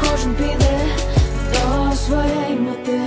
Кожен піде до своєї мети.